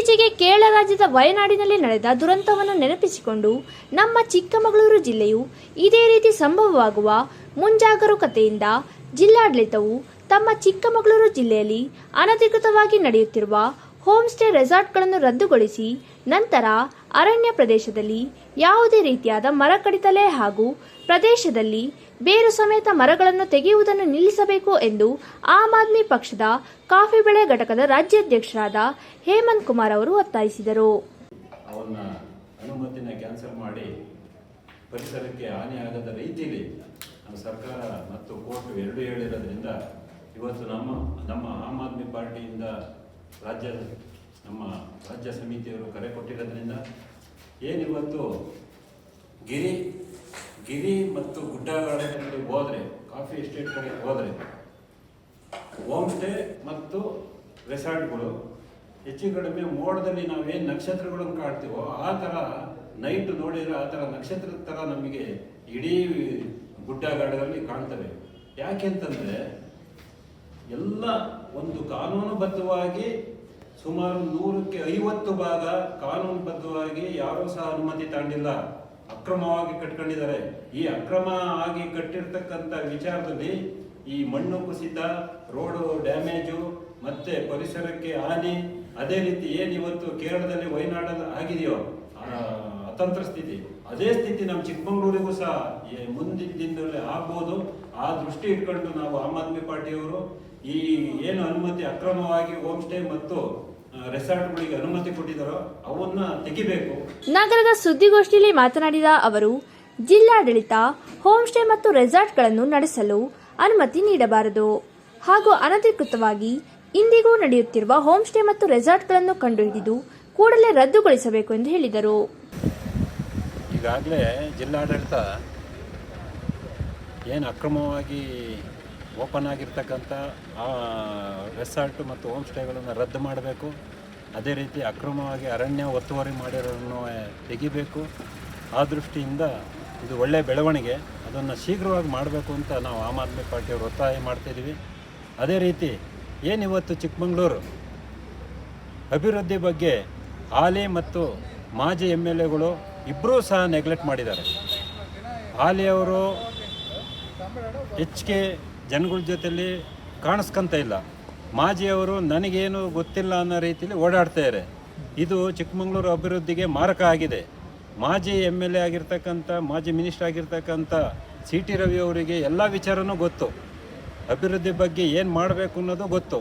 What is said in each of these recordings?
ಇತ್ತೀಚೆಗೆ ಕೇರಳ ರಾಜ್ಯದ ವಯನಾಡಿನಲ್ಲಿ ನಡೆದ ದುರಂತವನ್ನು ನೆನಪಿಸಿಕೊಂಡು ನಮ್ಮ ಚಿಕ್ಕಮಗಳೂರು ಜಿಲ್ಲೆಯು ಇದೇ ರೀತಿ ಸಂಭವವಾಗುವ ಮುಂಜಾಗರೂಕತೆಯಿಂದ ಜಿಲ್ಲಾಡಳಿತವು ತಮ್ಮ ಚಿಕ್ಕಮಗಳೂರು ಜಿಲ್ಲೆಯಲ್ಲಿ ಅನಧಿಕೃತವಾಗಿ ನಡೆಯುತ್ತಿರುವ ಹೋಮ್ ಸ್ಟೇ ರೆಸಾರ್ಟ್ಗಳನ್ನು ರದ್ದುಗೊಳಿಸಿ ನಂತರ ಅರಣ್ಯ ಪ್ರದೇಶದಲ್ಲಿ ಯಾವುದೇ ರೀತಿಯಾದ ಮರ ಕಡಿತಲೆ ಹಾಗೂ ಪ್ರದೇಶದಲ್ಲಿ ಬೇರು ಸಮೇತ ಮರಗಳನ್ನು ತೆಗೆಯುವುದನ್ನು ನಿಲ್ಲಿಸಬೇಕು ಎಂದು ಆಮ್ ಆದ್ಮಿ ಪಕ್ಷದ ಕಾಫಿ ಬೆಳೆ ಘಟಕದ ರಾಜ್ಯಾಧ್ಯಕ್ಷರಾದ ಹೇಮಂತ್ ಕುಮಾರ್ ಅವರು ಒತ್ತಾಯಿಸಿದರು. ಅನುಮತಿನ ಕ್ಯಾನ್ಸಲ್ ಮಾಡಿ ಪರಿಸರಕ್ಕೆ ಹಾನಿಯಾಗದ ರೀತಿಯಲ್ಲಿ ನಮ್ಮ ಸರ್ಕಾರ ಮತ್ತು ಕೋರ್ಟ್ ಎರಡೂ ಹೇಳಿರೋದ್ರಿಂದ ಇವತ್ತು ನಮ್ಮ ನಮ್ಮ ಆಮ್ ಆದ್ಮಿ ಪಾರ್ಟಿಯಿಂದ ರಾಜ್ಯ, ನಮ್ಮ ರಾಜ್ಯ ಸಮಿತಿಯವರು ಕರೆ ಕೊಟ್ಟಿರೋದ್ರಿಂದ ಏನಿವತ್ತು ಗಿರಿ ಗಿರಿ ಮತ್ತು ಎಸ್ಟೇಟ್ ಕಡೆ ಹೋದರೆ ಹೋಮ್ ಸ್ಟೇ ಮತ್ತು ರೆಸಾರ್ಟ್ಗಳು ಹೆಚ್ಚು ಕಡಿಮೆ ಮೋಡದಲ್ಲಿ ನಾವೇನು ನಕ್ಷತ್ರಗಳನ್ನು ಕಾಡ್ತೀವೋ ಆ ಥರ ನೈಟ್ ನೋಡಿದರೆ ಆ ಥರ ನಕ್ಷತ್ರದ ಥರ ನಮಗೆ ಇಡೀ ಗುಡ್ಡಗಾಡುಗಳಲ್ಲಿ ಕಾಣ್ತವೆ. ಯಾಕೆಂತಂದರೆ ಎಲ್ಲ ಒಂದು ಕಾನೂನುಬದ್ಧವಾಗಿ ಸುಮಾರು ನೂರಕ್ಕೆ ಐವತ್ತು ಭಾಗ ಕಾನೂನುಬದ್ಧವಾಗಿ ಯಾರೂ ಸಹ ಅನುಮತಿ ತಗೊಂಡಿಲ್ಲ. ಅಕ್ರಮವಾಗಿ ಕಟ್ಕೊಂಡಿದ್ದಾರೆ. ಈ ಅಕ್ರಮ ಆಗಿ ಕಟ್ಟಿರ್ತಕ್ಕಂಥ ವಿಚಾರದಲ್ಲಿ ಈ ಮಣ್ಣು ಕುಸಿತ, ರೋಡು ಡ್ಯಾಮೇಜು ಮತ್ತೆ ಪರಿಸರಕ್ಕೆ ಹಾನಿ, ಅದೇ ರೀತಿ ಏನಿವತ್ತು ಕೇರಳದಲ್ಲಿ ವಯನಾಡಲ್ಲಿ ಆಗಿದೆಯೋ ಅತಂತ್ರ ಸ್ಥಿತಿ. ಅದೇ ಸ್ಥಿತಿ ನಮ್ಮ ಚಿಕ್ಕಮಂಗ್ಳೂರಿಗೂ ಸಹ ಮುಂದಿನ ದಿನದಲ್ಲಿ ಆಗ್ಬೋದು. ಆ ದೃಷ್ಟಿ ಇಟ್ಕೊಂಡು ನಾವು ಆಮ್ ಆದ್ಮಿ ಪಾರ್ಟಿಯವರು ಈ ಏನು ಅನುಮತಿ ಅಕ್ರಮವಾಗಿ ಹೋಮ್ ಸ್ಟೇ ಮತ್ತು ರೆಸಾರ್ಟ್ಗಳಿಗೆ ಅನುಮತಿ ಕೊಟ್ಟಿದ್ದಾರೋ ಅವನ್ನ ತೆಗಿಬೇಕು. ನಗರದ ಸುದ್ದಿಗೋಷ್ಠಿಯಲ್ಲಿ ಮಾತನಾಡಿದ ಅವರು ಜಿಲ್ಲಾಡಳಿತ ಹೋಮ್ ಸ್ಟೇ ಮತ್ತು ರೆಸಾರ್ಟ್ಗಳನ್ನು ನಡೆಸಲು ಅನುಮತಿ ನೀಡಬಾರದು. ಹಾಗೂ ಅನಧಿಕೃತವಾಗಿ ಇಂದಿಗೂ ನಡೆಯುತ್ತಿರುವ ಹೋಮ್ ಸ್ಟೇ ಮತ್ತು ರೆಸಾರ್ಟ್ಗಳನ್ನು ಕಂಡುಹಿಡಿದು ಕೂಡಲೇ ರದ್ದುಗೊಳಿಸಬೇಕು ಎಂದು ಹೇಳಿದರು. ಈಗಾಗಲೇ ಜಿಲ್ಲಾಡಳಿತ ಏನು ಅಕ್ರಮವಾಗಿ ಓಪನ್ ಆಗಿರ್ತಕ್ಕಂಥ ಆ ರೆಸಾರ್ಟ್ ಮತ್ತು ಹೋಮ್ ಸ್ಟೇಗಳನ್ನು ರದ್ದು ಮಾಡಬೇಕು. ಅದೇ ರೀತಿ ಅಕ್ರಮವಾಗಿ ಅರಣ್ಯ ಒತ್ತುವರಿ ಮಾಡಿರೋದನ್ನು ತೆಗಿಬೇಕು. ಆ ದೃಷ್ಟಿಯಿಂದ ಇದು ಒಳ್ಳೆಯ ಬೆಳವಣಿಗೆ. ಅದನ್ನು ಶೀಘ್ರವಾಗಿ ಮಾಡಬೇಕು ಅಂತ ನಾವು ಆಮ್ ಆದ್ಮಿ ಪಾರ್ಟಿಯವರು ಒತ್ತಾಯ ಮಾಡ್ತಿದ್ದೀವಿ ಅದೇ ರೀತಿ ಏನಿವತ್ತು ಚಿಕ್ಕಮಗಳೂರು? ಅಭಿವೃದ್ಧಿ ಬಗ್ಗೆ ಹಾಲಿ ಮತ್ತು ಮಾಜಿ ಎಂ ಎಲ್ ಎಗಳು ಇಬ್ಬರೂ ಸಹ ನೆಗ್ಲೆಕ್ಟ್ ಮಾಡಿದ್ದಾರೆ. ಹಾಲಿ ಅವರು ಹೆಚ್ಚಿಗೆ ಜನಗಳ ಜೊತೆಯಲ್ಲಿ ಕಾಣಿಸ್ಕೊಂತ ಇಲ್ಲ. ಮಾಜಿಯವರು ನನಗೇನು ಗೊತ್ತಿಲ್ಲ ಅನ್ನೋ ರೀತಿಯಲ್ಲಿ ಓಡಾಡ್ತಾರೆ ಇದು ಚಿಕ್ಕಮಗಳೂರು ಅಭಿವೃದ್ಧಿಗೆ ಮಾರಕ ಆಗಿದೆ. ಮಾಜಿ ಎಂ ಎಲ್ ಎ ಆಗಿರ್ತಕ್ಕಂಥ, ಮಾಜಿ ಮಿನಿಸ್ಟರ್ ಆಗಿರ್ತಕ್ಕಂಥ ಸಿ ಟಿ ರವಿ ಅವರಿಗೆ ಎಲ್ಲ ವಿಚಾರವೂ ಗೊತ್ತು. ಅಭಿವೃದ್ಧಿ ಬಗ್ಗೆ ಏನು ಮಾಡಬೇಕು ಅನ್ನೋದು ಗೊತ್ತು.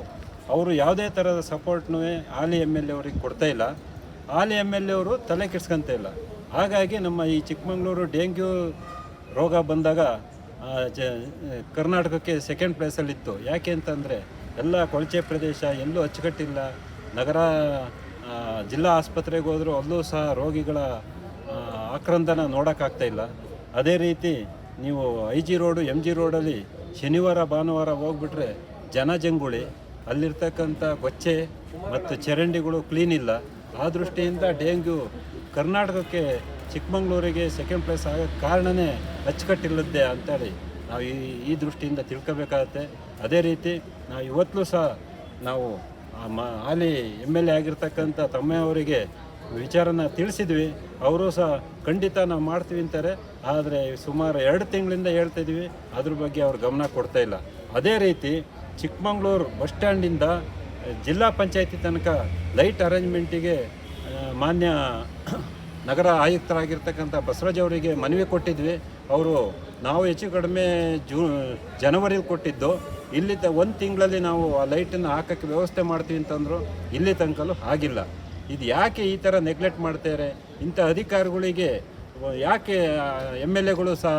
ಅವರು ಯಾವುದೇ ಥರದ ಸಪೋರ್ಟ್ನೂ ಹಾಲಿ ಎಂ ಎಲ್ ಎ ಅವ್ರಿಗೆ ಕೊಡ್ತಾ ಇಲ್ಲ. ಹಾಲಿ ಎಂ ಎಲ್ ಎ ಅವರು ತಲೆ ಕೆಡ್ಸ್ಕೊಂತ ಇಲ್ಲ. ಹಾಗಾಗಿ ನಮ್ಮ ಈ ಚಿಕ್ಕಮಗಳೂರು ಡೆಂಗ್ಯೂ ರೋಗ ಬಂದಾಗ ಜ ಕರ್ನಾಟಕಕ್ಕೆ ಸೆಕೆಂಡ್ ಪ್ಲೇಸಲ್ಲಿತ್ತು ಯಾಕೆ ಅಂತಂದರೆ, ಎಲ್ಲ ಕೊಳಚೆ ಪ್ರದೇಶ ಎಲ್ಲೂ ಅಚ್ಚುಕಟ್ಟಿಲ್ಲ. ನಗರ ಜಿಲ್ಲಾ ಆಸ್ಪತ್ರೆಗೆ ಹೋದರೂ ಅಲ್ಲೂ ಸಹ ರೋಗಿಗಳ ಆಕ್ರಂದನ ನೋಡೋಕ್ಕಾಗ್ತಾಯಿಲ್ಲ ಅದೇ ರೀತಿ ನೀವು I G road M G ರೋಡಲ್ಲಿ ಶನಿವಾರ, ಭಾನುವಾರ ಹೋಗ್ಬಿಟ್ರೆ ಜನಜಂಗುಳಿ ಅಲ್ಲಿರ್ತಕ್ಕಂಥ ಗೊಚ್ಚೆ ಮತ್ತು ಚರಂಡಿಗಳು ಕ್ಲೀನ್ ಇಲ್ಲ. ಆ ದೃಷ್ಟಿಯಿಂದ ಡೆಂಗ್ಯೂ ಕರ್ನಾಟಕಕ್ಕೆ ಚಿಕ್ಕಮಗಳೂರಿಗೆ ಸೆಕೆಂಡ್ ಪ್ಲೇಸ್ ಆಗೋ ಕಾರಣನೇ ಅಚ್ಚುಕಟ್ಟಿಲ್ಲದ್ದೆ ಅಂತೇಳಿ ನಾವು ಈ ಈ ದೃಷ್ಟಿಯಿಂದ ತಿಳ್ಕೊಬೇಕಾಗತ್ತೆ. ಅದೇ ರೀತಿ ನಾವು ಇವತ್ತಲೂ ಸಹ ನಾವು ಹಾಲಿ ಎಂ ಎಲ್ ಎ ಆಗಿರ್ತಕ್ಕಂಥ ತಮ್ಮೆಯವರಿಗೆ ವಿಚಾರನ ತಿಳಿಸಿದ್ವಿ. ಅವರು ಸಹ ಖಂಡಿತ ನಾವು ಮಾಡ್ತೀವಿ ಅಂತಾರೆ. ಆದರೆ ಸುಮಾರು ಎರಡು ತಿಂಗಳಿಂದ ಹೇಳ್ತಿದ್ವಿ ಅದ್ರ ಬಗ್ಗೆ ಅವ್ರು ಗಮನ ಕೊಡ್ತಾ ಇಲ್ಲ. ಅದೇ ರೀತಿ ಚಿಕ್ಕಮಗಳೂರು ಬಸ್ ಸ್ಟ್ಯಾಂಡಿಂದ, ಜಿಲ್ಲಾ ಪಂಚಾಯತಿ ತನಕ ಲೈಟ್ ಅರೇಂಜ್ಮೆಂಟಿಗೆ ಮಾನ್ಯ ನಗರ ಆಯುಕ್ತರಾಗಿರ್ತಕ್ಕಂಥ ಬಸವರಾಜ್ ಅವರಿಗೆ ಮನವಿ ಕೊಟ್ಟಿದ್ವಿ. ಅವರು ನಾವು ಹೆಚ್ಚು ಕಡಿಮೆ ಜೂ, ಜನವರಿಲಿ ಕೊಟ್ಟಿದ್ದು. ಇಲ್ಲಿ ತ ಒಂದು ತಿಂಗಳಲ್ಲಿ ನಾವು ಆ ಲೈಟನ್ನು ಹಾಕೋಕ್ಕೆ ವ್ಯವಸ್ಥೆ ಮಾಡ್ತೀವಿ ಅಂತಂದರು ಇಲ್ಲಿ ತನಕಲೂ ಆಗಿಲ್ಲ. ಇದು ಯಾಕೆ ಈ ಥರ ನೆಗ್ಲೆಕ್ಟ್ ಮಾಡ್ತಾರೆ ಇಂಥ ಅಧಿಕಾರಿಗಳಿಗೆ ಯಾಕೆ ಎಂ ಎಲ್ ಎಗಳು ಸಹ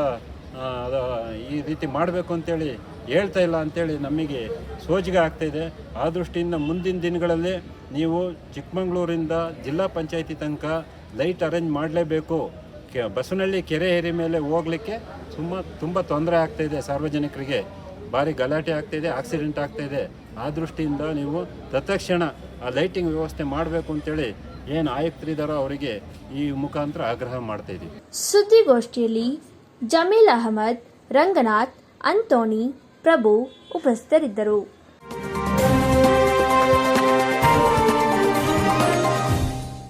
ಈ ರೀತಿ ಮಾಡಬೇಕು ಅಂತೇಳಿ ಹೇಳ್ತಾ ಇಲ್ಲ ಅಂತೇಳಿ ನಮಗೆ ಸೋಜಿಗೆ ಆಗ್ತಾಯಿದೆ. ಆ ದೃಷ್ಟಿಯಿಂದ ಮುಂದಿನ ದಿನಗಳಲ್ಲಿ ನೀವು ಚಿಕ್ಕಮಗಳೂರಿಂದ ಜಿಲ್ಲಾ ಪಂಚಾಯಿತಿ ತನಕ ಲೈಟ್ ಅರೇಂಜ್ ಮಾಡಲೇಬೇಕು. ಕೆ ಬಸವನಹಳ್ಳಿ ಕೆರೆ ಏರಿ ಮೇಲೆ ಹೋಗಲಿಕ್ಕೆ ತುಂಬ ತುಂಬ ತೊಂದರೆ ಆಗ್ತಾಯಿದೆ ಸಾರ್ವಜನಿಕರಿಗೆ. ಭಾರಿ ಗಲಾಟೆ ಆಗ್ತಾಯಿದೆ ಆಕ್ಸಿಡೆಂಟ್ ಆಗ್ತಾಯಿದೆ ಆ ದೃಷ್ಟಿಯಿಂದ ನೀವು ತತ್ಕ್ಷಣ ಆ ಲೈಟಿಂಗ್ ವ್ಯವಸ್ಥೆ ಮಾಡಬೇಕು ಅಂತೇಳಿ ಏನು ಆಯುಕ್ತರಿದ್ದಾರೋ ಅವರಿಗೆ ಈ ಮುಖಾಂತರ ಆಗ್ರಹ ಮಾಡ್ತಾಯಿದ್ದೀವಿ ಸುದ್ದಿಗೋಷ್ಠಿಯಲ್ಲಿ ಜಮೀಲ್ ಅಹಮದ್, ರಂಗನಾಥ್, ಅಂತೋಣಿ, ಪ್ರಭು ಉಪಸ್ಥಿತರಿದ್ದರು.